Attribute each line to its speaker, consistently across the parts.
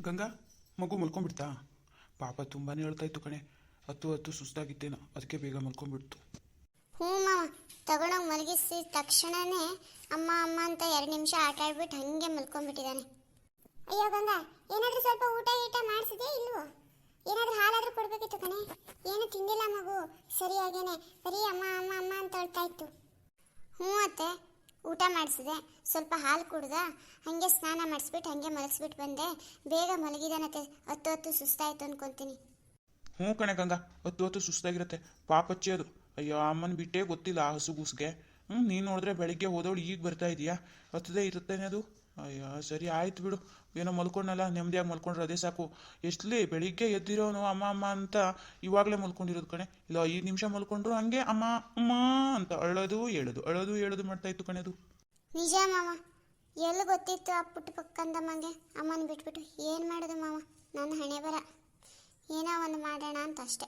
Speaker 1: ಗಂಗಾ, ಮಗು ಮಲ್ಕೊಂಡ್ಬಿಡ್ತಾ? ಪಾಪ ತುಂಬಾನೇ ಹೇಳ್ತಾ ಇತ್ತು ಕಣೆ. ಹತ್ತು ಹತ್ತು ಸುಸ್ತಾಗಿತ್ತೇನೋ, ಅದಕ್ಕೆ ಬೇಗ ಮಲ್ಕೊಂಡ್ಬಿಡ್ತು.
Speaker 2: ಹ್ಞೂ ಮಾವ ತಗೊಳಂಗೆ ಮಲಗಿಸಿದ ತಕ್ಷಣನೇ ಅಮ್ಮ ಅಮ್ಮ ಅಂತ ಎರಡು ನಿಮಿಷ ಆಟ ಆಡ್ಬಿಟ್ಟು ಹಂಗೆ ಮಲ್ಕೊಂಡ್ಬಿಟ್ಟಿದ್ದಾನೆ. ಅಯ್ಯೋ ಗಂಗಾ, ಏನಾದರೂ ಸ್ವಲ್ಪ ಊಟ ಗೀಟ ಮಾಡಿಸಿದೆ ಇಲ್ವೋ? ಏನಾದರೂ ಹಾಲಾದರೂ ಕೊಡಬೇಕಿತ್ತು ಕಣೆ. ಏನು ತಿಂದಿಲ್ಲ ಮಗು, ಸರಿಯಾಗೇನೆ. ಬರೀ ಅಮ್ಮ ಅಮ್ಮ ಅಮ್ಮ ಅಂತ ಹೇಳ್ತಾ ಇತ್ತು ಹ್ಞೂ ಅತ್ತೆ. ಊಟ ಮಾಡಿಸಿದೆ. ಸ್ವಲ್ಪ ಹಾಲು ಕುಡ್ದ ಹಾಗೆ ಸ್ನಾನ ಮಾಡಿಸ್ಬಿಟ್ಟು ಹಾಗೆ ಮಲಗಿಸ್ಬಿಟ್ಟು ಬಂದೆ. ಬೇಗ ಮಲಗಿದಾನತ್ತೆ ಹತ್ತು ಹತ್ತು ಸುಸ್ತಾಯ್ತು ಅನ್ಕೊಂತೀನಿ.
Speaker 1: ಹ್ಞೂ ಕಣೆ ಗಂಗಾ. ಹತ್ತು ಹೊತ್ತು ಸುಸ್ತಾಗಿರುತ್ತೆ. ಪಾಪಚ್ಚಿ ಅದು. ಅಯ್ಯೋ, ಅಮ್ಮನ ಬಿಟ್ಟೇ ಗೊತ್ತಿಲ್ಲ ಹಸುಗೂಸ್ಗೆ. ಹ್ಞೂ, ನೀನು ನೋಡಿದ್ರೆ ಬೆಳಿಗ್ಗೆ ಹೋದವಳು ಈಗ ಬರ್ತಾ ಇದೀಯಾ? ಹತ್ತದೇ ಇರುತ್ತೇನೆ ಅದು. ಅಯ್ಯೋ, ಸರಿ ಆಯ್ತು ಬಿಡು. ಏನೋ ಮಲ್ಕೊಂಡಲ್ಲ, ನೆಮ್ಮದಿಯಾಗಿ ಮಲ್ಕೊಂಡ್ರೆ ಅದೇ ಸಾಕು. ಎಷ್ಟಲಿ ಬೆಳಿಗ್ಗೆ ಎದ್ದಿರೋನು ಅಮ್ಮ ಅಮ್ಮ ಅಂತ ಇವಾಗಲೇ ಮಲ್ಕೊಂಡಿರೋದು ಕಣೆ. ಇಲ್ಲ, ಐದು ನಿಮಿಷ ಮಲ್ಕೊಂಡ್ರು ಹಂಗೆ ಅಮ್ಮ ಅಮ್ಮ ಅಂತ ಅಳೋದು ಹೇಳೋದು ಅಳೋದು ಹೇಳೋದು ಮಾಡ್ತಾ ಇತ್ತು ಕಣೆ ಅದು.
Speaker 2: ನಿಜ ಮಾವ. ಎಲ್ಲಿ ಗೊತ್ತಿತ್ತು ಆ ಪುಟ್ಟ ಪಕ್ಕಂದಮ್ಮಂಗೆ ಅಮ್ಮನ ಬಿಟ್ಬಿಟ್ಟು ಏನು ಮಾಡೋದು ಮಾವ? ನನ್ನ ಹಣೆ ಬರ. ಏನೋ ಒಂದು ಮಾಡೋಣ ಅಂತ ಅಷ್ಟೆ.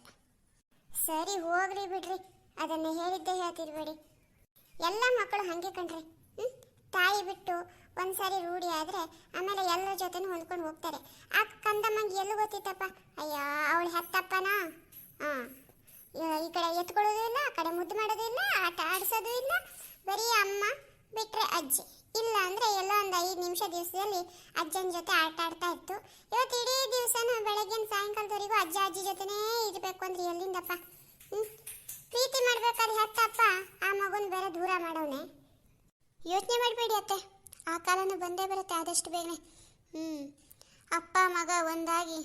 Speaker 2: ಸರಿ, ಹೋಗ್ರಿ ಬಿಡ್ರಿ. ಅದನ್ನು ಹೇಳಿದ್ದೆ ಹೇಳ್ತಿರ್ಬೇಡಿ. ಎಲ್ಲ ಮಕ್ಕಳು ಹಾಗೆ ಕಣ್ರಿ. ತಾಯಿ ಬಿಟ್ಟು ಒಂದ್ಸಾರಿ ರೂಢಿ ಆದರೆ ಆಮೇಲೆ ಎಲ್ಲರ ಜೊತೆನೂ ಹೊಂದ್ಕೊಂಡು ಹೋಗ್ತಾರೆ. ಆ ಕಂದಮ್ಮಂಗೆ ಎಲ್ಲೂ ಗೊತ್ತಿತ್ತಪ್ಪ? ಅಯ್ಯ, ಅವಳು ಹೆತ್ತಪ್ಪನ? ಹಾಂ. ಈ ಕಡೆ ಎತ್ಕೊಳ್ಳೋದು ಇಲ್ಲ, ಆ ಕಡೆ ಮುದ್ದು ಮಾಡೋದು ಇಲ್ಲ, ಆಟ ಆಡಿಸೋದು ಇಲ್ಲ. ಬರೀ ಅಮ್ಮ ಬಿಟ್ಟರೆ ಅಜ್ಜಿ. ಇಲ್ಲ ಅಂದರೆ ಎಲ್ಲೋ ಒಂದು ಐದು ನಿಮಿಷ ದಿವಸದಲ್ಲಿ ಅಜ್ಜನ ಜೊತೆ ಆಟ ಆಡ್ತಾ ಇತ್ತು. ಇವತ್ತು ಇಡೀ ದಿವಸನ ಬೆಳಗ್ಗಿನ ಸಾಯಂಕಾಲದವರೆಗೂ ಅಜ್ಜ ಅಜ್ಜಿ ಜೊತೆನೇ ಇರಬೇಕು ಅಂದ್ರೆ ಎಲ್ಲಿಂದಪ್ಪ? ಹ್ಞೂ ಪ್ರೀತಿ ಮಾಡ್ಬೇಕಾದ್ರೆ ಹೆತ್ತಪ್ಪ, ಆ ಮಗುನ ಬೇರೆ ದೂರ ಮಾಡೋಣ ಯೋಚನೆ ಮಾಡಬೇಡಿ ಅತ್ತೆ. ಆ ಕಾಲನೂ ಬಂದೇ ಬರುತ್ತೆ ಆದಷ್ಟು ಬೇಗನೆ. ಹ್ಞೂ ಅಪ್ಪ, ಮಗ ಒಂದಾಗಿ.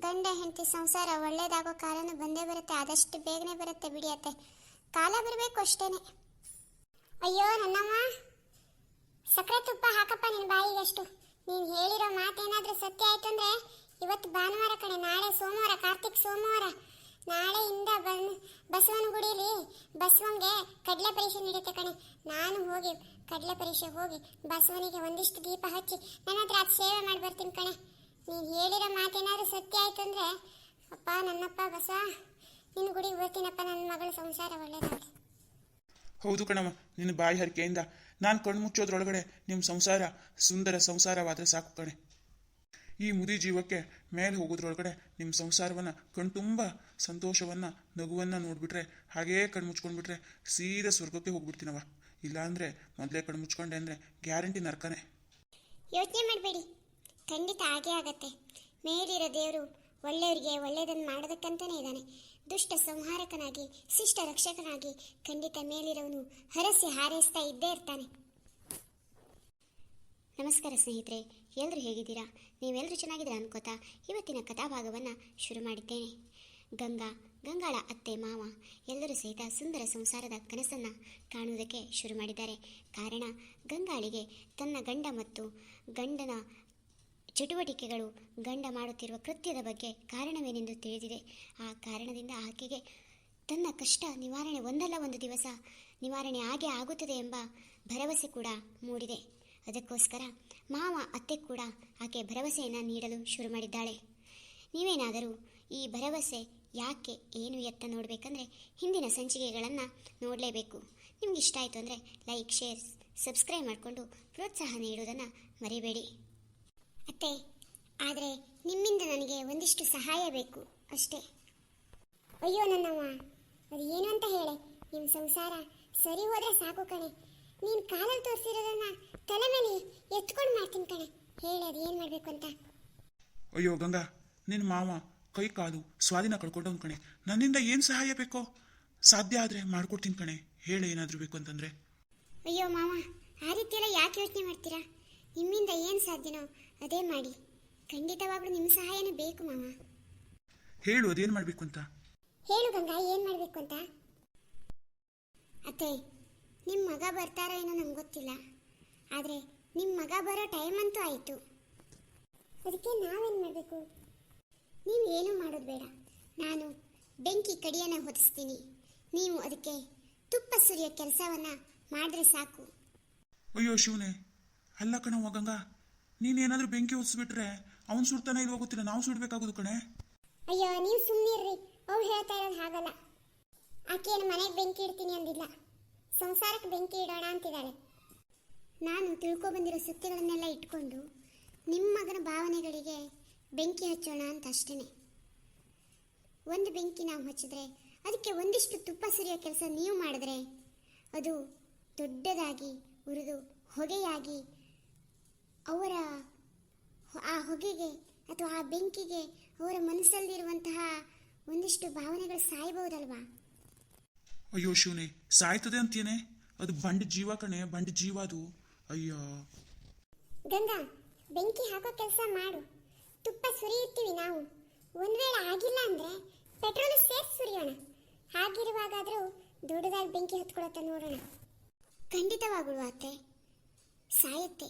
Speaker 2: ಗಂಡ, ಹೆಂಡತಿ ಸಂಸಾರ ಒಳ್ಳೇದಾಗೋ ಕಾಲನೂ ಬಂದೇ ಬರುತ್ತೆ, ಆದಷ್ಟು ಬೇಗನೆ ಬರುತ್ತೆ ಬಿಡಿ ಅತ್ತೆ. ಕಾಲ ಬರಬೇಕು ಅಷ್ಟೇನೆ. ಅಯ್ಯೋ, ನನ್ನಮ್ಮ. ಸಕ್ಕರೆ ತುಪ್ಪ ಹಾಕಪ್ಪ ನಿನ್ನ ಬಾಯಿಗಷ್ಟು. ನೀನು ಹೇಳಿರೋ ಮಾತೇನಾದ್ರೂ ಸತ್ಯ ಆಯ್ತು ಅಂದ್ರೆ ಇವತ್ತು ಭಾನುವಾರ ಕಣೆ, ನಾಳೆ ಸೋಮವಾರ, ಕಾರ್ತಿಕ್ ಸೋಮವಾರ. ನಾಳೆಯಿಂದ ಬಸವನ ಗುಡಿಲಿ ಬಸವಂಗೆ ಕಡಲೆ ಪರೀಕ್ಷೆ ನಡೆಯುತ್ತೆ ಕಣೆ. ನಾನು ಹೋಗಿ ಕಡಲೆ ಪರೀಕ್ಷೆ ಹೋಗಿ ಬಸವನಿಗೆ ಒಂದಿಷ್ಟು ದೀಪ ಹಚ್ಚಿ, ನನ್ನ ಹತ್ರ ಅದು ಸೇವೆ ಮಾಡಿ ಬರ್ತೀನಿ ಕಣೆ. ನೀನು ಹೇಳಿರೋ ಮಾತೇನಾದರೂ ಸತ್ಯ ಆಯಿತು ಅಂದರೆ, ಅಪ್ಪ, ನನ್ನಪ್ಪ ಬಸ ನಿನ್ನ ಗುಡಿಗೆ ಬರ್ತೀನಪ್ಪ ನನ್ನ ಮಗಳ ಸಂಸಾರ ಒಳ್ಳೇದಾಗಲಿ.
Speaker 1: ಹೌದು ಕಣಮ್ಮ ನಿನ್ನ ಬಾಯಿ ಹರಿಕೆಯಿಂದ ನಾನು ಕಣ್ಣು ಮುಚ್ಚೋದ್ರೊಳಗಡೆ ನಿಮ್ಮ ಸಂಸಾರ ಸುಂದರ ಸಂಸಾರವಾದರೆ ಸಾಕು ಕಣೆ. ಈ ಮುದಿ ಜೀವಕ್ಕೆ ಮೇಲೆ ಹೋಗೋದ್ರೊಳಗಡೆ ನಿಮ್ಮ ಸಂಸಾರವನ್ನು ಕಣ್ತುಂಬ ಸಂತೋಷವನ್ನು, ನಗುವನ್ನು ನೋಡಿಬಿಟ್ರೆ, ಹಾಗೇ ಕಣ್ಣು ಮುಚ್ಕೊಂಡ್ಬಿಟ್ರೆ ಸೀದಾ ಸ್ವರ್ಗಕ್ಕೆ ಹೋಗ್ಬಿಡ್ತೀನವ ಇಲ್ಲಾಂದರೆ ಮೊದಲೇ ಕಣ್ಣು ಮುಚ್ಕೊಂಡೆ ಅಂದ್ರೆ ಗ್ಯಾರಂಟಿ ನರ್ಕನೇ.
Speaker 2: ಯೋಚನೆ ಮಾಡಬೇಡಿ. ಖಂಡಿತ ಹಾಗೆ ಆಗತ್ತೆ. ಮೇಲಿರೋ ದೇವರು ಒಳ್ಳೆಯವರಿಗೆ ಒಳ್ಳೆಯದನ್ನು ಮಾಡೋದಕ್ಕಂತಲೇ ಇದ್ದಾನೆ. ದುಷ್ಟ ಸಂಹಾರಕನಾಗಿ, ಶಿಷ್ಟ ರಕ್ಷಕನಾಗಿ ಖಂಡಿತ ಮೇಲಿರೋನು ಹರಸಿ ಹಾರೈಸ್ತಾ ಇದ್ದೇ ಇರ್ತಾನೆ. ನಮಸ್ಕಾರ ಸ್ನೇಹಿತರೆ ಎಲ್ಲರೂ ಹೇಗಿದ್ದೀರಾ? ನೀವೆಲ್ಲರೂ ಚೆನ್ನಾಗಿದ್ದೀರಾ ಅನ್ಕೋತಾ ಇವತ್ತಿನ ಕಥಾಭಾಗವನ್ನು ಶುರು ಮಾಡಿದ್ದೇನೆ. ಗಂಗಾ ಗಂಗಾಳ ಅತ್ತೆ ಮಾವ ಎಲ್ಲರೂ ಸಹಿತ ಸುಂದರ ಸಂಸಾರದ ಕನಸನ್ನು ಕಾಣುವುದಕ್ಕೆ ಶುರು ಮಾಡಿದ್ದಾರೆ. ಕಾರಣ, ಗಂಗಾಳಿಗೆ ತನ್ನ ಗಂಡ ಮತ್ತು ಗಂಡನ ಚಟುವಟಿಕೆಗಳು ಗಂಡ ಮಾಡುತ್ತಿರುವ ಕೃತ್ಯದ ಬಗ್ಗೆ ಕಾರಣವೇನೆಂದು ತಿಳಿದಿದೆ. ಆ ಕಾರಣದಿಂದ ಆಕೆಗೆ ತನ್ನ ಕಷ್ಟ ನಿವಾರಣೆ ಒಂದಲ್ಲ ಒಂದು ದಿವಸ ನಿವಾರಣೆ ಆಗೇ ಆಗುತ್ತದೆ ಎಂಬ ಭರವಸೆ ಕೂಡ ಮೂಡಿದೆ. ಅದಕ್ಕೋಸ್ಕರ ಮಾವ ಅತ್ತೆ ಕೂಡ ಆಕೆ ಭರವಸೆಯನ್ನು ನೀಡಲು ಶುರು ಮಾಡಿದ್ದಾಳೆ. ನೀವೇನಾದರೂ ಈ ಭರವಸೆ ಯಾಕೆ ಏನು ಎತ್ತ ನೋಡಬೇಕಂದ್ರೆ ಹಿಂದಿನ ಸಂಚಿಕೆಗಳನ್ನು ನೋಡಲೇಬೇಕು. ನಿಮ್ಗೆ ಇಷ್ಟ ಆಯಿತು ಅಂದರೆ ಲೈಕ್ ಶೇರ್ ಸಬ್ಸ್ಕ್ರೈಬ್ ಮಾಡಿಕೊಂಡು ಪ್ರೋತ್ಸಾಹ ನೀಡುವುದನ್ನು ಮರಿಬೇಡಿ. ಅತ್ತೆ, ಆದರೆ ನಿಮ್ಮಿಂದ ನನಗೆ ಒಂದಿಷ್ಟು ಸಹಾಯ ಬೇಕು ಅಷ್ಟೇ. ಅಯ್ಯೋ ನನ್ನವ್ವ, ಅದು ಏನು ಅಂತ ಹೇಳೆ? ನಿಮ್ಮ ಸಂಸಾರ ಸರಿ ಹೋದರೆ ಸಾಕು ಕಣೆ. ನೀನು ಕಾಲಲ್ಲಿ ತೋರಿಸಿರೋದನ್ನ ತಲೆ ಮೇಲೆ ಎತ್ಕೊಂಡು ಮಾಡ್ತೀನಿ ಕಣೆ. ಹೇಳಿ ಅದು ಏನು ಮಾಡಬೇಕು ಅಂತ?
Speaker 1: ಅಯ್ಯೋ ಗಂಗಾ ನಿನ್ನ ಮಾವ ಕೈ ಕಾಲು ಸ್ವಾಧೀನ ಕಳ್ಕೊಂಡವ್ನು ಕಣೆ ನನ್ನಿಂದ ಏನು ಸಹಾಯ ಬೇಕೋ? ಸಾಧ್ಯ ಆದರೆ ಮಾಡ್ಕೊಡ್ತೀನಿ ಕಣೆ ಹೇಳು ಏನಾದರೂ ಬೇಕು ಅಂತಂದರೆ.
Speaker 2: ಅಯ್ಯೋ ಮಾವ ಆ ಎಲ್ಲ ಯಾಕೆ ಯೋಚನೆ ಮಾಡ್ತೀರಾ? ನಿಮ್ಮಿಂದ ಏನು ಸಾಧ್ಯನೋ ಅದೇ ಮಾಡಿ. ಖಂಡಿತವಾಗ್ಲೂ ನಿಮ್ಮ ಸಹಾಯನೂ ಬೇಕು ಮಾವ.
Speaker 1: ಹೇಳು ಅದೇನು ಮಾಡಬೇಕು ಅಂತ?
Speaker 2: ಹೇಳು ಗಂಗಾ ಏನು ಮಾಡಬೇಕು ಅಂತ? ಅತ್ತೆ ನಿಮ್ಮ ಮಗ ಬರ್ತಾರೋ ಏನೋ ನಮ್ಗೆ ಗೊತ್ತಿಲ್ಲ. ಆದರೆ ನಿಮ್ಮ ಮಗ ಬರೋ ಟೈಮ್ ಅಂತೂ ಆಯಿತು. ಅದಕ್ಕೆ ನಾವೇನು ಮಾಡಬೇಕು? ನೀವು ಏನೂ ಮಾಡೋದು ಬೇಡ. ನಾನು ಬೆಂಕಿ ಕಡಿಯನ್ನು ಹೊತ್ತಿಸ್ತೀನಿ. ನೀವು ಅದಕ್ಕೆ ತುಪ್ಪ ಸುರಿಯೋ ಕೆಲಸವನ್ನು ಮಾಡಿದ್ರೆ ಸಾಕು.
Speaker 1: ಅಯ್ಯೋ ಶಿವನೇ ಅಲ್ಲ ಕಣವ್ವ ಗಂಗಾ ನೀನೇನಾದರೂ ಬೆಂಕಿ ಹೊತ್ಸ್ಬಿಟ್ರೆ ಅವ್ನು ಸುಡ್ತಾನೆ ಇಲ್ವೋ ಗೊತ್ತಿಲ್ಲ ನಾವು ಸುಡ್ಬೇಕಾಗೋದು ಕಣೆ.
Speaker 2: ಅಯ್ಯೋ ನೀವು ಸುಮ್ಮನಿರ್ರಿ ಅವ್ರು ಹೇಳ್ತಾ ಇರೋದು ಹಾಗಲ್ಲ. ಆಕೆಯನ್ನು ಮನೆಗೆ ಬೆಂಕಿ ಇಡ್ತೀನಿ ಅಂದಿಲ್ಲ. ಸಂಸಾರಕ್ಕೆ ಬೆಂಕಿ ಇಡೋಣ ಅಂತಿದ್ದಾಳೆ ನಾನು ತಿಳ್ಕೊಬಂದಿರೋ ಸತ್ಯಗಳನ್ನೆಲ್ಲ ಇಟ್ಕೊಂಡು ನಿಮ್ಮ ಮಗನ ಭಾವನೆಗಳಿಗೆ ಬೆಂಕಿ ಹಚ್ಚೋಣ ಅಂತ ಅಷ್ಟೇ ಒಂದು ಬೆಂಕಿ ನಾವು ಹಚ್ಚಿದ್ರೆ ಅದಕ್ಕೆ ಒಂದಿಷ್ಟು ತುಪ್ಪ ಸುರಿಯೋ ಕೆಲಸ ನೀವು ಮಾಡಿದ್ರೆ ಅದು ದೊಡ್ಡದಾಗಿ ಉರಿದು ಹೊಗೆಯಾಗಿ ಅವರ ಆ ಹೊಗೆಗೆ ಅಥವಾ ಆ ಬೆಂಕಿಗೆ ಅವರ ಮನಸ್ಸಲ್ಲಿರುವಂತಹ ಒಂದಿಷ್ಟು ಭಾವನೆಗಳು ಸಾಯಬಹುದಲ್ವಾ?
Speaker 1: ಅಯ್ಯೋ ಶಿವನೇ ಸಾಯ್ತದೆ ಅಂತೇನೆ ಅದು ಬಂಡ ಜೀವ ಕಣೆ ಬಂಡ ಜೀವ ಅದು. ಅಯ್ಯೋ.
Speaker 2: ಗಂಗಾ ಬೆಂಕಿ ಹಾಕೋ ಕೆಲಸ ಮಾಡು. ತುಪ್ಪ ಸುರಿಯುತ್ತೀವಿ ನಾವು. ಒಂದು ವೇಳೆ ಆಗಿಲ್ಲ ಅಂದ್ರೆ ಪೆಟ್ರೋಲ್ ಸೇರ್ಸಿ ಸುರಿಯೋಣ. ಹಾಗಿರುವಾಗಾದರೂ ದೊಡ್ಡದಾಗಿ ಬೆಂಕಿ ಹತ್ಕೊಳತ್ತ ನೋಡೋಣ. ಖಂಡಿತವಾಗಳು ಅತ್ತೆ. ಸಾಯುತ್ತೆ.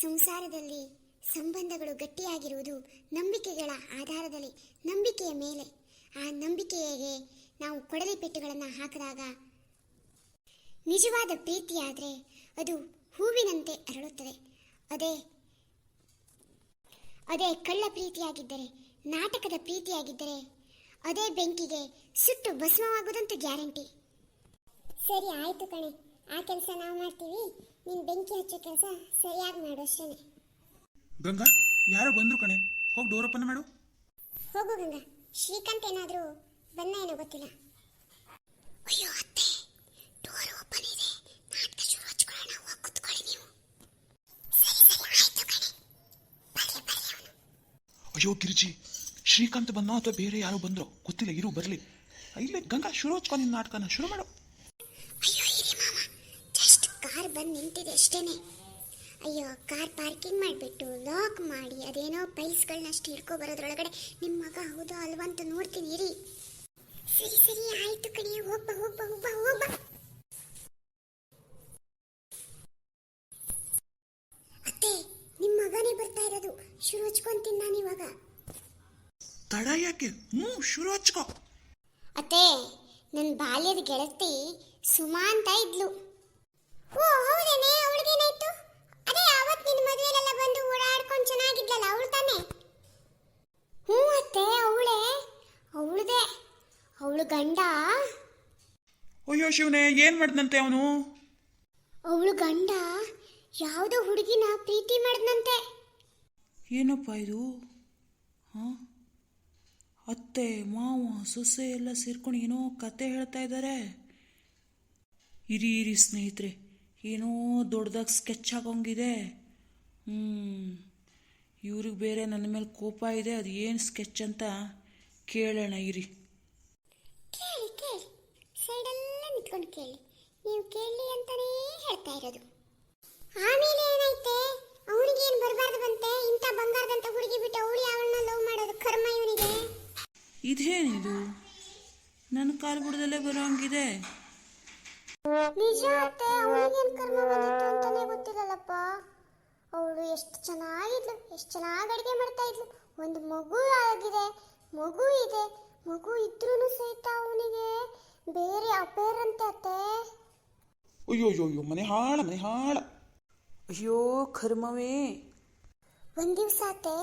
Speaker 2: ಸಂಸಾರದಲ್ಲಿ ಸಂಬಂಧಗಳು ಗಟ್ಟಿಯಾಗಿರುವುದು ನಂಬಿಕೆಗಳ ಆಧಾರದಲ್ಲಿ, ನಂಬಿಕೆಯ ಮೇಲೆ. ಆ ನಂಬಿಕೆಗೆ ನಾವು ಕೊಡಲಿ ಪೆಟ್ಟುಗಳನ್ನು ಹಾಕಿದಾಗ ನಿಜವಾದ ಪ್ರೀತಿಯಾದರೆ ಅದು ಹೂವಿನಂತೆ ಅರಳುತ್ತದೆ. ಅದೇ ಅದೇ ಕಳ್ಳ ಪ್ರೀತಿಯಾಗಿದ್ದರೆ ನಾಟಕದ ಪ್ರೀತಿಯಾಗಿದ್ದರೆ ಅದೇ ಬೆಂಕಿಗೆ ಸುಟ್ಟು ಭಸ್ಮವಾಗುವುದಂತೂ ಗ್ಯಾರಂಟಿ. ಸರಿ ಆಯ್ತು ಕಣೆ. ಆ ಕೆಲಸ ನಾವು ಮಾಡ್ತೀವಿ. ನೀನು ಬೆಂಕಿ ಹಚ್ಚೋ ಕೆಲಸ ಸರಿಯಾಗಿ ಮಾಡು ಅಷ್ಟೇ
Speaker 1: ಗಂಗಾ ಯಾರೋ ಬಂದ್ರು ಕಣೆ. ಹೋಗಿ ಡೋರ್ ಓಪನ್ ಮಾಡು.
Speaker 2: ಹೋಗು ಗಂಗಾ. ಶ್ರೀಕಾಂತ್ ಏನಾದರೂ ಬಂದ ಏನೋ ಗೊತ್ತಿಲ್ಲ. ಅಯ್ಯೋ ಅತ್ತೆ. ಡೋರ್ ಓಪನ್ ಇದೆ ನಾಟಕ ಶುರು ಹಚ್ಕೊಳ್ಳೋಣ ಹೋಗಿ ಕುತ್ಕೊಳ್ಳಿ ನೀವು ಸರಿ ಸರಿ ಆಯ್ತು ಕಣೆ ಬರ್ಲಿ ಬರ್ಲಿ ಅವನು
Speaker 1: ಅಯ್ಯೋ ಗಿರಿಜಿ, ಶ್ರೀಕಾಂತ್ ಬಂದೋ ಅಥವಾ ಬೇರೆ ಯಾರೋ ಬಂದ್ರು? ಗೊತ್ತಿಲ್ಲ, ಇರು, ಬರಲಿ. ಇಲ್ಲೇ ಗಂಗಾ ಶುರು ಹಚ್ಕೊ ನಿನ್ನ ನಾಟಕನ ಶುರು ಮಾಡು.
Speaker 2: ಅಯ್ಯೋ ಇರಿ ಜಸ್ಟ್ ಕಾರ್ ಬಂದು ನಿಂತಿದೆ ಅಷ್ಟೇನೆ. ಅಯ್ಯೋ ಕಾರ್ ಪಾರ್ಕಿಂಗ್ ಮಾಡಿಬಿಟ್ಟು ಲಾಕ್ ಮಾಡಿ, ಅದೇನೋ ಪೈಲ್ಸ್ಗಳನ್ನಷ್ಟು ಹಿಡ್ಕೊ ಬರೋದ್ರೊಳಗಡೆ ನಿಮ್ಮ ಮಗ ಹೌದಾ ಅಲ್ವಾ ಅಂತ ನೋಡ್ತೀನಿ, ಇರಿ. ಸರಿ ಸರಿ, ಆಯ್ತು ಕಣಿ, ಹೋಗ್ಬಾ ಹೋಗ್ಬಾ ಹೋಗ್ಬಾ ಹೋಗ್ಬಾ ಅತ್ತೆ ನಿಮ್ಮ ಮಗನೇ ಬರ್ತಾ ಇರೋದು ಶುರು ಹಚ್ಕೊಂತೀನಿ ನಾನು ಇವಾಗ.
Speaker 1: ತಡ ಯಾಕೆ? ಹ್ಞೂ ಶುರು ಹಚ್ಕೋ
Speaker 2: ಅತ್ತೆ ನನ್ನ ಬಾಲ್ಯದ ಗೆಳತಿ ಸುಮಾ ಅಂತ ಇದ್ಲು. ಓ ಹೌದೇನೆ? ಅವಳಿಗೇನಾಯ್ತು? ಅದೇ ಅವತ್ತು ನಿನ್ನ ಮದುವೆಲೆಲ್ಲ ಬಂದು ಓಡಾಡ್ಕೊಂಡು ಚೆನ್ನಾಗಿದ್ಲಲ್ಲ ಅವಳು ತಾನೆ? ಹ್ಞೂ ಅತ್ತೆ ಅವಳೇ. ಅವಳದೇ. ಅವಳು ಗಂಡ.
Speaker 1: ಅಯ್ಯೋ ಶಿವನೇ ಏನು ಮಾಡ್ದಂತೆ ಅವನು?
Speaker 2: ಅವಳು ಗಂಡ. ಯಾವುದೋ ಹುಡುಗಿನ ಪ್ರೀತಿ ಮಾಡಿದ್ನಂತೆ.
Speaker 1: ಏನಪ್ಪ ಇದು? ಹಾಂ? ಅತ್ತೆ, ಮಾವ, ಸೊಸೆ ಎಲ್ಲ ಸೇರ್ಕೊಂಡು ಏನೋ ಕತೆ ಹೇಳ್ತಾ ಇದ್ದಾರೆ ಇರಿ ಇರಿ ಸ್ನೇಹಿತರೆ, ಏನೋ ದೊಡ್ಡದಾಗಿ ಸ್ಕೆಚ್ ಆಗೋಂಗಿದೆ ಹ್ಞೂ ಇವ್ರಿಗೆ ಬೇರೆ ನನ್ನ ಮೇಲೆ ಕೋಪ ಇದೆ, ಅದು ಏನು ಸ್ಕೆಚ್ ಅಂತ ಕೇಳೋಣ, ಇರಿ.
Speaker 2: ಕೇಳಿ ಕೇಳಿ. ಸೈಡೆಲ್ಲ ನಿಂತ್ಕೊಂಡು ಕೇಳಿ. ನೀವು ಕೇಳಿ ಹೇಳ್ತಾ ಇರೋದು. ಆಮೇಲೆ ಏನಾಯ್ತೆ? ಅವನಿಗೆ ಏನು ಬರಬಾರ್ದು ಬಂತೆ ಇಂಥ ಬಂಗಾರದಂತ ಹುಡುಗಿ ಬಿಟ್ಟು ಅವಳು ಅವಳನ್ನ ಲವ್ ಮಾಡೋದು ಕರ್ಮ ಇವನಿಗೆ?
Speaker 1: ಇದೇನಿದು? ನನ್ನ ಕಾಲು ಬುಡದಲ್ಲೇ ಬರೋಂಗಿದೆ
Speaker 2: ನಿಜ ಅತ್ತೆ ಅವನಿಗೇನು ಕರ್ಮ ಬಂದಿತ್ತು ಅಂತಾನೆ ಗೊತ್ತಿಲ್ಲಲ್ಲಪ್ಪ. ಅವಳು ಎಷ್ಟು ಚೆನ್ನಾಗಿದ್ಲು ಎಷ್ಟು ಚೆನ್ನಾಗಿ ಅಡುಗೆ ಮಾಡ್ತಾ ಇದ್ಲು. ಒಂದು ಮಗು ಆಗಿದೆ ಮಗು ಇದೆ ಮಗು ಇದ್ರೂ ಸಹಿತ ಅವನಿಗೆ ಬೇರೆ ಅಪೇರ್ ಅಂತೆ ಅತ್ತೆ.
Speaker 1: ಅಯ್ಯೋ ಅಯ್ಯೋ ಅಯ್ಯೋ ಮನೆ ಹಾಳ ಮನೆ ಹಾಳ. ಅಯ್ಯೋ, ಕರ್ಮವೇ.
Speaker 2: ಒಂದ್ ದಿವ್ಸ ಆತೆ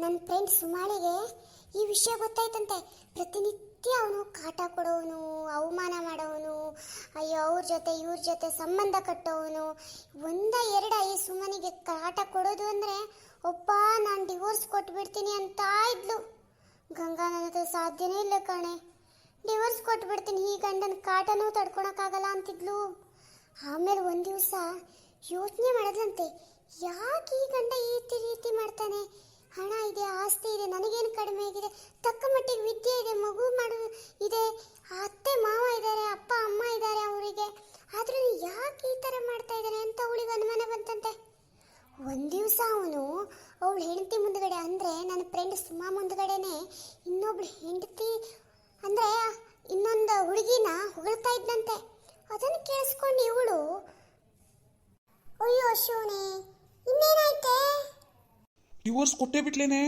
Speaker 2: ನನ್ನ ಫ್ರೆಂಡ್ ಸುಮಾಳಿಗೆ ಈ ವಿಷಯ ಗೊತ್ತಾಯ್ತಂತೆ. ಪ್ರತಿನಿತ್ಯ ಅವನು ಕಾಟ ಕೊಡೋನು ಅವಮಾನ ಮಾಡೋವನು, ಅಯ್ಯೋ, ಅವ್ರ ಜೊತೆ, ಇವ್ರ ಜೊತೆ ಸಂಬಂಧ ಕಟ್ಟೋವನು. ಒಂದ ಎರಡ ಈ ಸುಮನಿಗೆ ಕಾಟ ಕೊಡೋದು ಅಂದ್ರೆ ಒಪ್ಪ ನಾನು ಡಿವೋರ್ಸ್ ಕೊಟ್ಬಿಡ್ತೀನಿ ಅಂತ ಇದ್ಲು. ಗಂಗಾ ನನ್ನ ಹತ್ರ ಸಾಧ್ಯನೇ ಇಲ್ಲ ಕಣೆ. ಡಿವೋರ್ಸ್ ಕೊಟ್ಬಿಡ್ತೀನಿ, ಈ ಗಂಡನ ಕಾಟನೂ ತಡ್ಕೊಳಕ್ಕಾಗಲ್ಲ ಅಂತಿದ್ಲು. ಆಮೇಲೆ ಒಂದು ದಿವಸ ಯೋಚನೆ ಮಾಡದಂತೆ. ಯಾಕೆ ಈ ಗಂಡ ಈ ರೀತಿ ಮಾಡ್ತಾನೆ? ಹಣ ಇದೆ, ಆಸ್ತಿ ಇದೆ, ನನಗೇನು ಕಡಿಮೆ ಆಗಿದೆ? ತಕ್ಕ ಮಟ್ಟಿಗೆ ವಿದ್ಯೆ ಇದೆ, ಮಗು ಮಾಡು ಇದೆ, ಅತ್ತೆ, ಮಾವ ಇದ್ದಾರೆ, ಅಪ್ಪ, ಅಮ್ಮ ಇದ್ದಾರೆ ಅವರಿಗೆ. ಆದ್ರೂ ಯಾಕೆ ಈ ಥರ ಮಾಡ್ತಾ ಇದ್ದಾನೆ? ಅಂತ ಅವಳಿಗೆ ಅನುಮಾನ ಬಂತಂತೆ? ಒಂದು ದಿವಸ ಅವನು ಅವಳು ಹೆಂಡತಿ ಮುಂದ್ಗಡೆ ಅಂದರೆ ನನ್ನ ಫ್ರೆಂಡ್ ಸುಮಾ ಮುಂದ್ಗಡೆನೆ ಇನ್ನೊಬ್ಳು ಹೆಂಡತಿ ಅಂದರೆ ಇನ್ನೊಂದು ಹುಡುಗಿನ ಹೊಗಳ್ತಾ ಇದ್ದಂತೆ ಅದನ್ನು ಕೇಳಿಸ್ಕೊಂಡು ಇವಳು ಅಯ್ಯೋ ಶಿವನೇ ಇನ್ನೇನಾಯ್ತೆ?
Speaker 1: ಡಿವೋರ್ಸ್ ಕೊಟ್ಟೇ ಬಿಟ್ಲೇನೆ?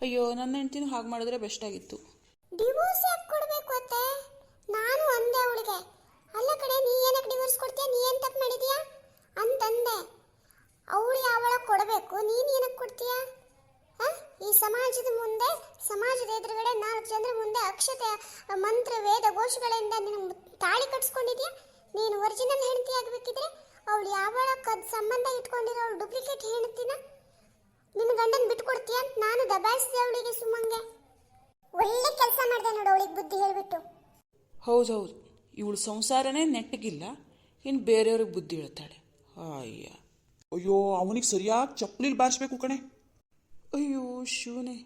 Speaker 3: ಅಯ್ಯೋ ನನ್ನ ಹೆಂಡತಿನ ಹಾಗೆ ಮಾಡಿದ್ರೆ ಬೆಸ್ಟ್ ಆಗಿತ್ತು.
Speaker 2: ಡಿವೋರ್ಸ್ ಯಾಕೆ ಕೊಡಬೇಕು ಅತ್ತೆ ನಾನು ಅಂದೆ ಅವಳಿಗೆ ಅಲ್ಲ ಕಡೆ ನೀ ಏನಕ್ಕೆ ಡಿವೋರ್ಸ್ ಕೊಡ್ತೀಯ? ನೀ ಏನು ತಪ್ಪು ಮಾಡಿದೀಯ? ಅಂತಂದೆ. ಅವಳು ಯಾವಳ ಕೊಡಬೇಕು? ನೀನು ಏನಕ್ಕೆ ಕೊಡ್ತೀಯ? ಈ ಸಮಾಜದ ಮುಂದೆ ಸಮಾಜದ ಎದುರುಗಡೆ ನಾಲ್ಕು ಜನರ ಮುಂದೆ ಅಕ್ಷತೆ ಮಂತ್ರ ವೇದ ಘೋಷಗಳಿಂದ ನಿನ್ನ ತಾಳಿ ಕಟ್ಸ್ಕೊಂಡಿದ್ಯಾ? ನೀನು ಒರಿಜಿನಲ್ ಹೆಂಡತಿ ಆಗಬೇಕಿದ್ರೆ ಅವಳು ಯಾವಳ ಕದ್ ಸಂಬಂಧ ಇಟ್ಕೊಂಡಿರೋ ಅವಳು ಡೂಪ್ಲಿಕೇಟ್ ಹೇಳ್ತೀನ ನಿನ್ನ ಗಂಡನ್ ಬಿಟ್ಕೊಡ್ತೀಯ? ಅಂತ ನಾನು ದಬಾಯಿಸಿದೆ ಅವಳಿಗೆ ಸುಮ್ಮಂಗೆ ಒಳ್ಳೆ ಕೆಲಸ ಮಾಡಿದೆ ನೋಡು ಅವಳಿಗೆ ಬುದ್ಧಿ ಹೇಳ್ಬಿಟ್ಟು.
Speaker 3: ಹೌದು ಹೌದು. ಇವಳು ಸಂಸಾರನೇ ನೆಟ್ಟಗಿಲ್ಲ ಇನ್ನು ಬೇರೆಯವ್ರಿಗೆ ಬುದ್ಧಿ ಹೇಳ್ತಾಳೆ. ಅಯ್ಯ.
Speaker 1: ಅಯ್ಯೋ ಅವನಿಗೆ ಸರಿಯಾಗಿ ಚಪ್ಪಲಿಲಿ ಬಾರಿಸ್ಬೇಕು ಕಣೆ.
Speaker 3: ಅಯ್ಯೋ ಶಿವನೇ.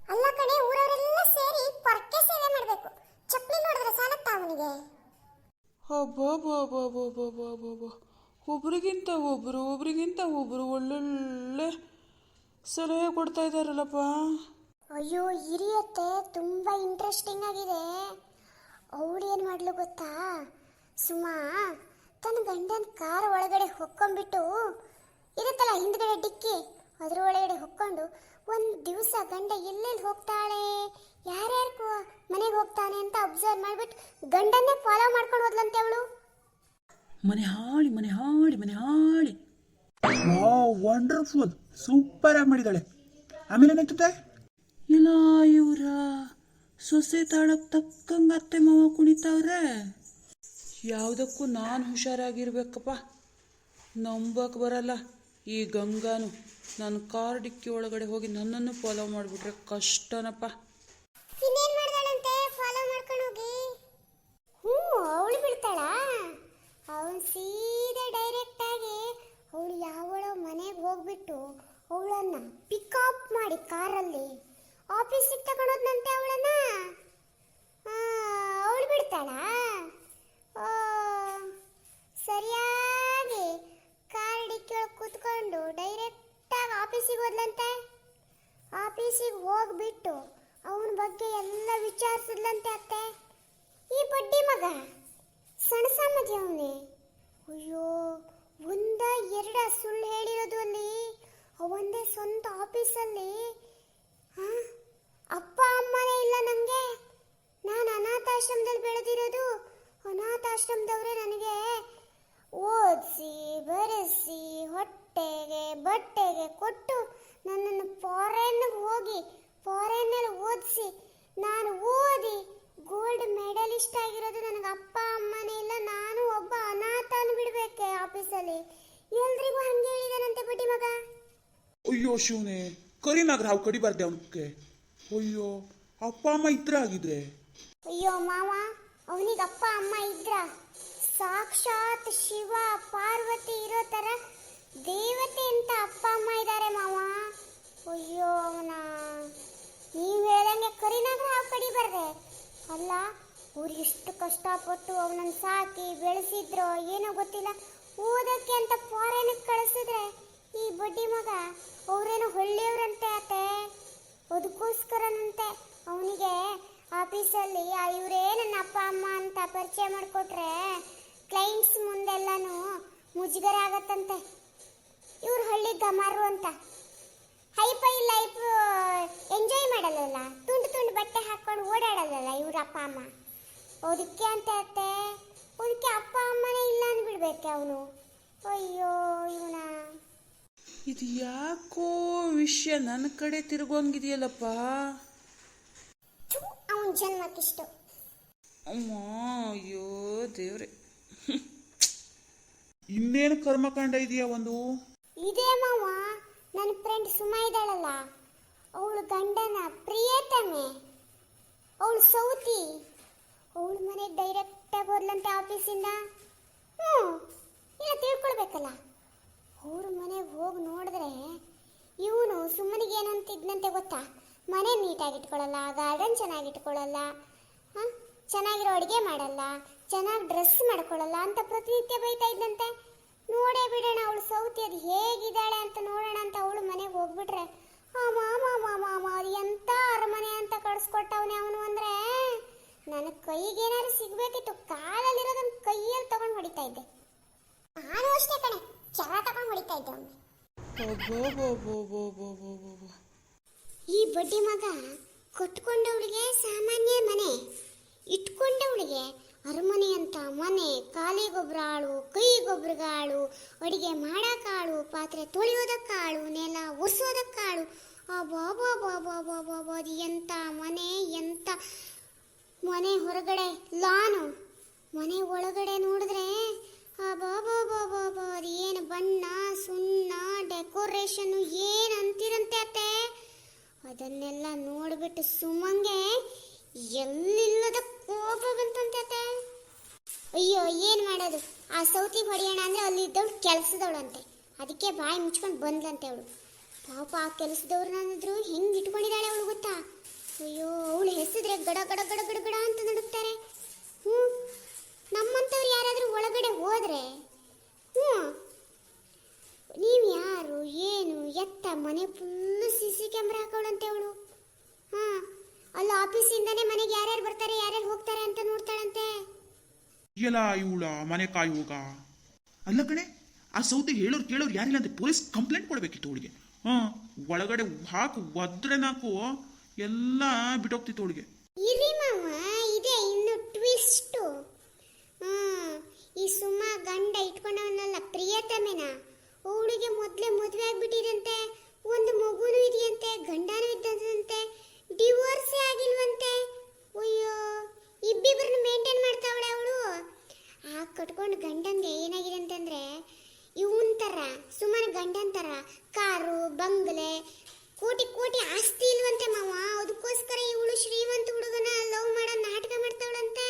Speaker 2: ಅಲ್ಲ ಕಣೆ ಊರವರೆಲ್ಲ ಸೇರಿ ಪರ್ಕೆ ಸೇವೆ ಮಾಡಬೇಕು. ಚಪ್ಪಲಿ ನೋಡಿದ್ರೆ ಸಾಲತ್ತ ಅವನಿಗೆ?
Speaker 3: ಅಬ್ಬಬ್ಬಬ್ಬಬ್ಬಬ್ಬಬ್ಬಬ್ಬ ಒಬ್ರಿಗಿಂತ ಒಬ್ಬರು ಒಬ್ರಿಗಿಂತ ಒಬ್ಬರು ಒಳ್ಳೊಳ್ಳೆ ಸಲಹೆ ಕೊಡ್ತಾ ಇದ್ದಾರಲ್ಲಪ್ಪ.
Speaker 2: ಅಯ್ಯೋ, ಹಿರಿಯತ್ತೆ, ತುಂಬ ಇಂಟ್ರೆಸ್ಟಿಂಗ್ ಆಗಿದೆ. ಅವಳು ಏನು ಮಾಡ್ಲು ಗೊತ್ತಾ? ಸುಮಾ, ತನ್ನ ಗಂಡನ ಕಾರ್ ಒಳಗಡೆ ಹೊಕ್ಕೊಂಡ್ಬಿಟ್ಟು ಇರುತ್ತಲ್ಲ ಹಿಂದ್ಗಡೆ ಡಿಕ್ಕಿ? ಅದ್ರ ಒಳಗಡೆ ಹೊಕ್ಕೊಂಡು ಒಂದು ದಿವಸ ಗಂಡ ಎಲ್ಲೆಲ್ಲಿ ಹೋಗ್ತಾಳೆ? ಯಾರ್ಯಾರು ಮನೆಗೆ ಹೋಗ್ತಾನೆ ಅಂತ ಅಬ್ಸರ್ವ್ ಮಾಡ್ಬಿಟ್ಟು ಗಂಡನ್ನೇ ಫಾಲೋ ಮಾಡ್ಕೊಂಡು ಹೋದ್ಲಂತೆ ಅವಳು.
Speaker 3: ಮನೆ ಹಾಳಿ ಮನೆ ಹಾಳಿ ಮನೆ ಹಾಳಿ.
Speaker 1: ವಂಡರ್ಫುಲ್ ಸೂಪರ್ ಆಗಿ ಮಾಡಿದಾಳೆ. ಆಮೇಲೆ ಏನಾಯ್ತದೆ
Speaker 3: ಇಲ್ಲ ಇವರ ಸೊಸೆ ತಾಳಕ್ಕೆ ತಕ್ಕಂಗ ಅತ್ತೆ ಮಾವ ಕುಣಿತಾವ್ರೆ. ಯಾವುದಕ್ಕೂ ನಾನು ಹುಷಾರಾಗಿರ್ಬೇಕಪ್ಪ. ನಂಬಕ್ಕೆ ಬರಲ್ಲ. ಈ ಗಂಗಾನು. ನನ್ನ ಕಾರ್ ಡಿಕ್ಕಿ ಒಳಗಡೆ ಹೋಗಿ ನನ್ನನ್ನು ಫಾಲೋ ಮಾಡಿಬಿಟ್ರೆ ಕಷ್ಟನಪ್ಪ.
Speaker 2: ಇನ್ನೇನ್ ಮಾಡ್ದಾಳಂತೆ? ಫಾಲೋ ಮಾಡ್ಕೊಂಡು ಹೋಗಿ. ಹ್ಞೂ, ಅವಳು ಬಿಡ್ತಾಳ? ಅವನ್ ಸೀದಾ ಡೈರೆಕ್ಟ್ ಆಗಿ ಅವಳು ಯಾವಳೋ ಮನೆಗೆ ಹೋಗ್ಬಿಟ್ಟು ಅವಳನ್ನ ಪಿಕಪ್ ಮಾಡಿ ಕಾರಲ್ಲಿ ಆಫೀಸಿಗೆ ತಗೊಂಡೋದ್ನಂತೆ ಅವಳನ್ನ? ಅವಳು ಬಿಡ್ತಾಳ? ಆಫೀಸಿಗೆ ಹೋಗ್ಬಿಟ್ಟು ಅವನ ಬಗ್ಗೆ ಎಲ್ಲ ವಿಚಾರಿಸಿದ್ಲಂತೆ ಅತ್ತೆ. ಈ ಬಡ್ಡಿ ಮಗ, ಸಣ್ಣ ಸಮಾಜ ಅವನೇ. ಅಯ್ಯೋ, ಒಂದ ಎರಡ ಸುಳ್ಳು ಹೇಳಿರೋದು ಅಲ್ಲಿ ಅವಂದೇ ಸ್ವಂತ ಆಫೀಸಲ್ಲಿ ಅಪ್ಪ ಅಮ್ಮನೇ ಇಲ್ಲ ನನಗೆ ನಾನು ಅನಾಥಾಶ್ರಮದಲ್ಲಿ ಬೆಳೆದಿರೋದು ಅನಾಥಾಶ್ರಮದವರೇ ನನಗೆ. ಓದಿಸಿ, ಬರೆಸಿ, ಹೊಟ್ಟೆಗೆ ಬಟ್ಟೆಗೆ ಕೊಟ್ಟು ನನ್ನನ್ನು ಫಾರೆನ್ಗೆ ಹೋಗಿ ಫಾರೆನ್ನಲ್ಲಿ ಓದಿಸಿ ನಾನು ಓದಿ ಗೋಲ್ಡ್ ಮೆಡಲಿಸ್ಟ್ ಆಗಿರೋದು ನನಗೆ ಅಪ್ಪ ಅಮ್ಮನೇ ಇಲ್ಲ ನಾನು ಒಬ್ಬ ಅನಾಥನ ಬಿಡಬೇಕೆ ಆಫೀಸಲ್ಲಿ. ಎಲ್ರಿಗೂ ಹಂಗೆ ಹೇಳಿದಾನಂತೆ ಬಿಡಿ ಮಗ.
Speaker 1: ಅಯ್ಯೋ ಶಿವನೇ ಕರಿನಾಗ್ರ ಹಾವು ಕಡಿಬಾರ್ದೆ ಅವನಕ್ಕೆ ಅಯ್ಯೋ ಅಪ್ಪ ಅಮ್ಮ ಇದ್ರ ಆಗಿದ್ರೆ?
Speaker 2: ಅಯ್ಯೋ ಮಾವ ಅವನಿಗೆ ಅಪ್ಪ ಅಮ್ಮ ಇದ್ರ? ಸಾಕ್ಷಾತ್ ಶಿವ ಪಾರ್ವತಿ ಇರೋ ತರ ದೇವತೆ ಅಂತ ಅಪ್ಪ, ಅಮ್ಮ ಇದ್ದಾರೆ ಮಾವ. ಅಯ್ಯೋ ಅವನ. ನೀವು ಹೇಳ್ದಂಗೆ ಕರಿನಾಗ್ರ ಹಾವು ಕಡಿಬಾರ್ದೆ ಅಲ್ಲ, ಅವ್ರು ಎಷ್ಟು ಕಷ್ಟಪಟ್ಟು ಅವನನ್ನು ಸಾಕಿ ಬೆಳೆಸಿದ್ರು ಏನೋ ಗೊತ್ತಿಲ್ಲ. ಓದಕ್ಕೆ ಅಂತ ಫಾರಿನಿಗೆ ಕಳಿಸಿದ್ರೆ ಈ ಬಡ್ಡಿ ಮಗ ಅವರೇನು ಹೊಳ್ಳಿಯವ್ರಂತೆ ಅತ್ತೆ ಅದಕ್ಕೋಸ್ಕರನಂತೆ ಅವನಿಗೆ ಆಫೀಸಲ್ಲಿ ಇವರೇ ನನ್ನ ಅಪ್ಪ, ಅಮ್ಮ ಅಂತ ಪರಿಚಯ ಮಾಡಿಕೊಟ್ರೆ ಕ್ಲೈಂಟ್ಸ್ ಮುಂದೆಲ್ಲನೂ ಮುಜುಗರ ಆಗತ್ತಂತೆ. ಇವ್ರು ಹಳ್ಳಿ ಗಮಾರು ಅಂತ. ಹೈಫೈ ಲೈಫ್ ಎಂಜಾಯ್ ಮಾಡಲ್ಲಲ್ಲ. ತುಂಡು ತುಂಡು ಬಟ್ಟೆ ಹಾಕೊಂಡು ಓಡಾಡಲ್ಲ ಇವ್ರ ಅಪ್ಪ ಅಮ್ಮ. ಅದಕ್ಕೆ ಅಂತ ಅತ್ತೆ. ಅದಕ್ಕೆ ಅಪ್ಪ ಅಮ್ಮನೇ ಇಲ್ಲ ಅಂದ್ಬಿಡ್ಬೇಕೆ ಅವನು. ಅಯ್ಯೋ ಇವನ.
Speaker 3: ಇದು ಯಾಕೋ ವಿಷಯ ನನ್ನ ಕಡೆ ತಿರುಗೋಂಗಿದೆಯಲ್ಲಪ್ಪ?
Speaker 2: ಅವನ ಜನ್ಮಕ್ಕಿಷ್ಟು.
Speaker 3: ಅಮ್ಮ ಅಯ್ಯೋ ದೇವ್ರೆ.
Speaker 1: ಇನ್ನೇನು ಕರ್ಮಕಾಂಡ ಇದೆಯಾ ಒಂದು?
Speaker 2: ಇದೇ ಮಾವ ನನ್ನ ಫ್ರೆಂಡ್ ಸುಮಾ ಇದ್ದಾಳಲ್ಲ. ಅವಳು ಗಂಡನ ಪ್ರಿಯತಮೆ. ಅವಳು ಸೌತಿ. ಅವಳು ಮನೆಗೆ ಡೈರೆಕ್ಟಾಗಿ ಹೋದ್ಲಂತೆ ಆಫೀಸಿಂದ ಹ್ಞೂ ಇಲ್ಲ ತಿಳ್ಕೊಳ್ಬೇಕಲ್ಲ. ಅವ್ರ ಮನೆಗೆ ಹೋಗಿ ನೋಡಿದ್ರೆ ಇವನು ಸುಮ್ಮನಿಗೆ ಏನಂತಿದ್ನಂತೆ ಗೊತ್ತಾ? ಮನೆ ನೀಟಾಗಿ ಇಟ್ಕೊಳ್ಳಲ್ಲ ಗಾರ್ಡನ್ ಚೆನ್ನಾಗಿ ಇಟ್ಕೊಳ್ಳಲ್ಲ ಹಾಂ? ಚೆನ್ನಾಗಿರೋ ಅಡುಗೆ ಮಾಡಲ್ಲ, ಚೆನ್ನಾಗಿ ಡ್ರೆಸ್ ಮಾಡ್ಕೊಳ್ಳಲ್ಲ ಅಂತ ಪ್ರತಿನಿತ್ಯ ಬೈತಾ ಇದ್ದಂತೆ ನೋಡೇ ಬಿಡೋಣ, ಅವಳು ಸೌತಿ, ಅದು ಹೇಗಿದ್ದಾಳೆ ಅಂತ ನೋಡೋಣ ಅಂತ ಅವಳು ಮನೆಗೆ ಹೋಗ್ಬಿಟ್ರೆ ಆ ಮಾಮ ಮಾಮ ಅದು ಎಂಥ ಅರಮನೆ ಅಂತ ಕಳಿಸ್ಕೊಟ್ಟವನೇ ಅವನು ಅಂದರೆ, ನನ್ನ ಕೈಗೇನಾದ್ರು ಸಿಗ್ಬೇಕಿತ್ತು, ಕಾಲಲ್ಲಿರೋದನ್ನ ಕೈಯಲ್ಲಿ ತಗೊಂಡು ಹೊಡಿತಾ ಇದ್ದೆ ನಾನು ಅಷ್ಟೇ ಕಣೆ ಚರ ತಗೊಂಡು ಹೊಡಿತಾ ಇದ್ದೆ
Speaker 3: ಅವನು.
Speaker 2: ಈ ಬಡ್ಡಿ ಮಗ ಕೊಟ್ಕೊಂಡವಳಿಗೆ ಸಾಮಾನ್ಯ ಮನೆ, ಇಟ್ಕೊಂಡವಳಿಗೆ ಅರಮನೆ ಅಂತ ಮನೆ ಕಾಲಿಗೊಬ್ಬರ ಆಳು ಕೈಗೊಬ್ಬರಿಗಾಳು ಅಡಿಗೆ ಮಾಡೋಕ್ಕಾಳು ಪಾತ್ರೆ ತೊಳೆಯೋದಕ್ಕಾಳು ನೆಲ ಒರೆಸೋದಕ್ಕಾಳು ಬಾಬಾ ಅದ್ ಎಂಥ ಮನೆ ಎಂಥ ಮನೆ ಹೊರಗಡೆ ಲಾನು ಮನೆ ಒಳಗಡೆ ನೋಡಿದ್ರೆ ಅಬ್ಬಬ್ಬಬ್ಬಬ್ಬಬ್ಬ, ಅದು ಏನು ಬಣ್ಣ ಸುಣ್ಣ ಡೆಕೋರೇಷನ್ ಏನು ಅಂತಿರಂತೆ ಅತ್ತೆ ಅದನ್ನೆಲ್ಲ ನೋಡಿಬಿಟ್ಟು ಸುಮಂಗೆ ಎಲ್ಲಿಲ್ಲದ ಕೋಪ ಬಂತಂತೆ ಅಯ್ಯೋ, ಏನು ಮಾಡೋದು? ಆ ಸೌತಿ ಹೊಡೆಯೋಣ ಅಂದ್ರೆ ಅಲ್ಲಿದ್ದವಳು ಕೆಲಸದವಳಂತೆ. ಅದಕ್ಕೆ ಬಾಯಿ ಮುಚ್ಕೊಂಡು ಬಂದ್ಲಂತೆ ಅವಳು. ಪಾಪ ಆ ಕೆಲಸದವ್ರನ್ನಾದ್ರು ಹೆಂಗೆ ಇಟ್ಕೊಂಡಿದ್ದಾಳೆ ಅವಳು ಗೊತ್ತಾ? ಅಯ್ಯೋ, ಅವಳು ಹೆಸಿದ್ರೆ ಗಡ ಗಡ ಗಡ ಗಡ ಗಡ ಅಂತ ನಡುಕ್ತಾರೆ ಹ್ಞೂ, ನಮ್ಮಂಥವ್ರು ಯಾರಾದರೂ ಒಳಗಡೆ ಹೋದ್ರೆ? ಹ್ಞೂ. ನೀವು ಯಾರು ಏನು, ಎತ್ತ, ಮನೆ ಫುಲ್ಲು ಸಿ ಸಿ ಕ್ಯಾಮ್ರಾ ಹಾಕೋಳಂತೆ ಅವಳು. ಹಾಂ. ಅಲ್ಲಿ ಆಫೀಸಿಂದನೇ ಮನೆಗೆ ಯಾರ್ಯಾರು ಬರ್ತಾರೆ ಯಾರ್ಯಾರು ಹೋಗ್ತಾರೆ ಅಂತ ನೋಡ್ತಾಳಂತೆ.
Speaker 1: ಎಲ್ಲ ಇವಳ ಮನೆ ಕಾಯುವಾಗ ಅಲ್ಲ ಕಣೆ ಆ ಸೌದಿ ಹೇಳೋರು ಕೇಳೋರು ಯಾರಿಲ್ಲ ಅಂತ ಪೊಲೀಸ್ ಕಂಪ್ಲೇಂಟ್ ಕೊಡಬೇಕಿತ್ತು ಅವಳಿಗೆ. ಹಾಂ ಒಳಗಡೆ ಹಾಕು ಒದ್ರೆ ನಾಕು ಎಲ್ಲ ಬಿಟ್ಟೋಗ್ತಿತ್ತು ಅವಳಿಗೆ.
Speaker 2: ಇರಿ ಮಾವ ಇದೆ ಇನ್ನು ಟ್ವಿಸ್ಟು ಈ ಸುಮ್ಮ ಗಂಡ ಇಟ್ಕೊಂಡವನಲ್ಲ ಪ್ರಿಯತಮೇನ. ಅವಳಿಗೆ ಮೊದಲೇ ಮದುವೆ ಆಗ್ಬಿಟ್ಟಿದಂತೆ ಒಂದು ಮಗುನೂ ಇದೆಯಂತೆ ಗಂಡನೂ ಇದ್ದಂತೆ. ಡಿವೋರ್ಸೇ ಆಗಿಲ್ವಂತೆ. ಅಯ್ಯೋ ಇಬ್ಬಿಬ್ರನ್ನ ಮೇಂಟೈನ್ ಮಾಡ್ತಾವಳೆ ಅವಳು. ಆ ಕಟ್ಕೊಂಡು ಗಂಡಂಗೆ ಏನಾಗಿದೆ ಅಂತಂದ್ರೆ, ಇವನ್ ತರ ಸುಮ್ಮನೆ ಗಂಡನ್ ಥರ ಕಾರು, ಬಂಗ್ಲೆ, ಕೋಟಿ ಕೋಟಿ ಆಸ್ತಿ ಇಲ್ವಂತೆ ಮಾವ. ಅದಕ್ಕೋಸ್ಕರ ಇವಳು ಶ್ರೀಮಂತ ಹುಡುಗನ ಲವ್ ಮಾಡೋ ನಾಟಕ ಮಾಡ್ತಾವಳಂತೆ.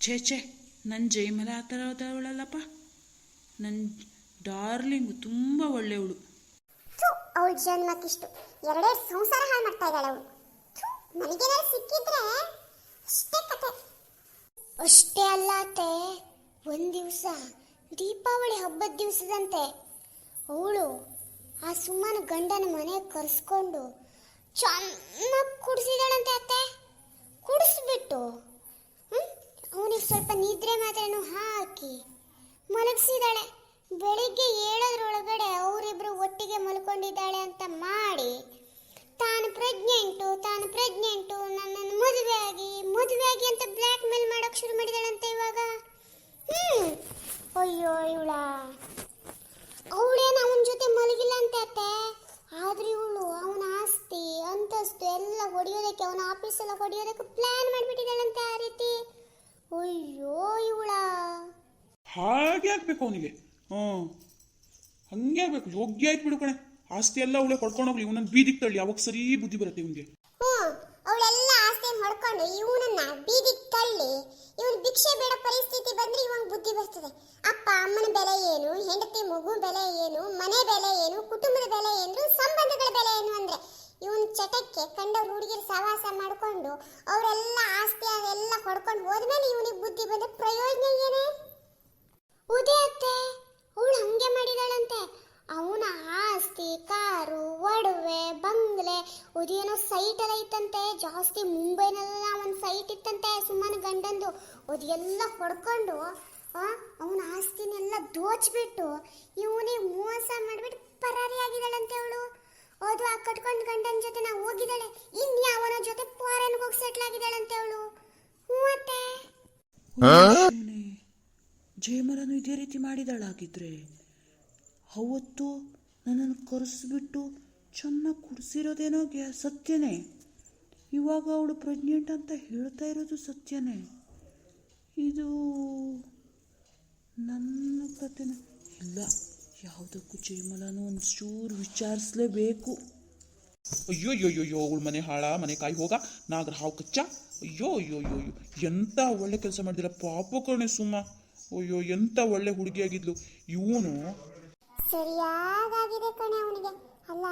Speaker 3: ಛೇ ಛೇ ನನ್ನ ಜೈಮಲ ಆ ಥರ ಅವಳಲ್ಲಪ್ಪ ನನ್ನ ಡಾರ್ಲಿಂಗು ತುಂಬ ಒಳ್ಳೆಯವಳು.
Speaker 2: ಅವಳ ಜನ್ಮಕ್ಕಿಷ್ಟು ಎರಡೇ ಸಂಸಾರ ಹಾಳು ಮಾಡ್ತಾ ಇದ್ದಾಳೆ ಅವಳು. ನನಗೇನಾದ್ರು ಸಿಕ್ಕಿದ್ರೆ ಅಷ್ಟೇ ಕತೆ. ಅಷ್ಟೇ ಅಲ್ಲ ಅತ್ತೆ, ಒಂದ್ ದಿವಸ ದೀಪಾವಳಿ ಹಬ್ಬದ ದಿವಸದಂತೆ ಅವಳು ಆ ಸುಮ್ಮನ ಗಂಡನ ಮನೆ ಕರೆಸ್ಕೊಂಡು ಚೆನ್ನಾಗಿ ಕುಡಿಸಿದಾಳಂತೆ ಅತ್ತೆ. ಕುಡಿಸ್ಬಿಟ್ಟು ಅವನಿಗೆ ಸ್ವಲ್ಪ ನಿದ್ರೆ ಮಾತ್ರೆನೂ ಹಾಕಿ ಮಲಗಿಸಿದಾಳೆ. ಬೆಳಿಗ್ಗೆ ಏಳೋದ್ರೊಳಗಡೆ ಅವರಿಬ್ರು ಒಟ್ಟಿಗೆ ಮಲ್ಕೊಂಡಿದ್ದಾಳೆ ಅಂತ ಮಾಡಿ, ತಾನು ಪ್ರೆಗ್ನೆಂಟು ತಾನು ಪ್ರೆಗ್ನೆಂಟು, ನನ್ನನ್ನು ಮದುವೆ ಆಗಿ ಮದುವೆ ಆಗಿ ಅಂತ ಬ್ಲ್ಯಾಕ್ ಮೇಲ್ ಮಾಡೋಕೆ ಶುರು ಮಾಡಿದಾಳಂತೆ ಇವಾಗ. ಹ್ಮ್, ಅಯ್ಯೋ ಇವಳ, ಅವಳೇನು ಅವನ ಜೊತೆ ಮಲಗಿಲ್ಲ ಅಂತ ಅತ್ತೆ? ಆದ್ರೆ ಇವಳು ಅವನ ಆಸ್ತಿ, ಅಂತಸ್ತು ಎಲ್ಲ ಹೊಡೆಯೋದಕ್ಕೆ, ಅವನ ಆಫೀಸ್ ಎಲ್ಲ ಹೊಡೆಯೋದಕ್ಕೆ ಪ್ಲಾನ್ ಮಾಡಿಬಿಟ್ಟಿದ್ದಾಳಂತೆ ಆ ರೀತಿ. ಅಯ್ಯೋ ಇವಳ.
Speaker 1: ಹಾಗೆ ಆಗ್ಬೇಕು ಅವನಿಗೆ. ಹ್ಞೂ. ಹಂಗೆ ಆಗ್ಬೇಕು. ಯೋಗ್ಯ ಆಯ್ತು ಬಿಡು ಕಣೆ. ಆಸ್ತಿ ಎಲ್ಲ ಅವಳೆ ಹೋಗ್ಲಿ. ಇವನನ್ನ ಬೀದಿಗೆ ತಳ್ಳಿ. ಅವಾಗ ಸರಿ ಬುದ್ಧಿ ಬರುತ್ತೆ ಇವನಿಗೆ.
Speaker 2: ಅವಳೆಲ್ಲ ಆಸ್ತಿಯನ್ನು ಹೊಡ್ಕೊಂಡು ಇವನನ್ನ ಬೀದಿಗೆ ತಳ್ಳಿ, ಇವನು ಭಿಕ್ಷೆ ಬೇಡ ಪರಿಸ್ಥಿತಿ ಬಂದ್ರೆ ಇವಂಗ್ ಬುದ್ಧಿ ಬರ್ತದೆ. ಅಪ್ಪ, ಅಮ್ಮನ ಬೆಲೆ ಏನು? ಹೆಂಡತಿ ಮಗು ಬೆಲೆ ಏನು? ಮನೆ ಬೆಲೆ ಏನು? ಕುಟುಂಬದ ಬೆಲೆ ಏನು? ಸಂಬಂಧಗಳ ಬೆಲೆ ಏನು ಅಂದ್ರೆ? ಇವನ್ ಚಟಕ್ಕೆ ಕಂಡ ಹುಡುಗಿರು ಸವಾಸ ಮಾಡ್ಕೊಂಡು ಅವರೆಲ್ಲ ಆಸ್ತಿ ಅದೆಲ್ಲ ಹೊಡ್ಕೊಂಡು ಹೋದ್ಮೇಲೆ ಇವನಿಗೆ ಬುದ್ಧಿ ಬಂದ್ರೆ ಪ್ರಯೋಜನ ಏನೇ? ಉದಯತ್ತೆ ಅವಳು ಹಂಗೆ ಮಾಡಿದಾಳಂತೆ. ಅವನ ಆಸ್ತಿ ಕಾರು ಒಡವೆ ಬಂಗ್ಲೆ ಅದೇನೋ ಸೈಟ್ ಎಲ್ಲ ಇತ್ತಂತೆ. ಜಾಸ್ತಿ ಮುಂಬೈನೆಲ್ಲ ಒಂದು ಸೈಟ್ ಇತ್ತಂತೆ ಸುಮ್ಮನೆ ಗಂಡಂದು. ಅದೆಲ್ಲ ಹೊಡ್ಕೊಂಡು ಅವನ ಆಸ್ತಿನೆಲ್ಲ ದೋಚ್ಬಿಟ್ಟು ಇವನೇ ಮೋಸ ಮಾಡಿಬಿಟ್ಟು ಪರಾರಿ ಆಗಿದ್ದಾಳಂತೆ ಅವಳು. ಅದು ಆ ಕಟ್ಕೊಂಡು ಗಂಡನ ಜೊತೆ ನಾವು ಹೋಗಿದ್ದಾಳೆ. ಇನ್ಯಾವನ ಜೊತೆ ಫಾರೆನ್ಗೆ ಹೋಗಿ ಸೆಟ್ಲ್ ಆಗಿದ್ದಾಳಂತೆ ಅವಳು. ಹ್ಞೂ ಅತ್ತೆ.
Speaker 3: ಜಯಮರನು ಇದೇ ರೀತಿ ಮಾಡಿದಳಾಗಿದ್ರೆ ಅವತ್ತು ನನ್ನನ್ನು ಕರೆಸಿಬಿಟ್ಟು ಚೆನ್ನಾಗಿ ಕುಡಿಸಿರೋದೇನೋ ಗ್ಯಾ ಸತ್ಯನೇ. ಇವಾಗ ಅವಳು ಪ್ರೆಗ್ನೆಂಟ್ ಅಂತ ಹೇಳ್ತಾ ಇರೋದು ಸತ್ಯನೇ. ಇದು ನನ್ನ ಕತೆನ ಇಲ್ಲ, ಯಾವುದಕ್ಕೂ ಜಯಮಲನು ಒಂದು ಚೂರು ವಿಚಾರಿಸ್ಲೇಬೇಕು.
Speaker 1: ಅಯ್ಯೋ ಅಯ್ಯೋ ಅವಳು ಮನೆ ಹಾಳ, ಮನೆ ಕಾಯಿ ಹೋಗ, ನಾಗರ ಹಾವು ಕಚ್ಚ. ಅಯ್ಯೋ ಅಯ್ಯೋ ಅಯ್ಯೋ ಎಂತ ಒಳ್ಳೆ ಕೆಲಸ ಮಾಡಿದಿಲ್ಲ ಪಾಪ ಕಣೆ ಸುಮ್ಮ ಅಯ್ಯೋ, ಎಂತ ಒಳ್ಳೆ ಹುಡುಗಿಯಾಗಿದ್ಲು. ಇವನು
Speaker 2: ಸರಿಯಾಗಿದೆ ಕಣೆ ಅವನಿಗೆ. ಅಲ್ಲ,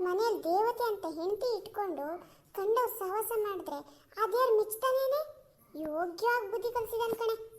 Speaker 2: ಮನೆಯಲ್ಲಿ ದೇವತೆ ಅಂತ ಹೆಂಡತಿ ಇಟ್ಕೊಂಡು ಕಂಡ ಸಹವಾಸ ಮಾಡಿದ್ರೆ ಅದ್ಯಾರು ಮಿಚ್ತಾನೇನೆ ಯೋಗ್ಯವಾಗಿ ಬುದ್ಧಿ ಕಲಿಸಿದಾನೆ ಕಣೆ.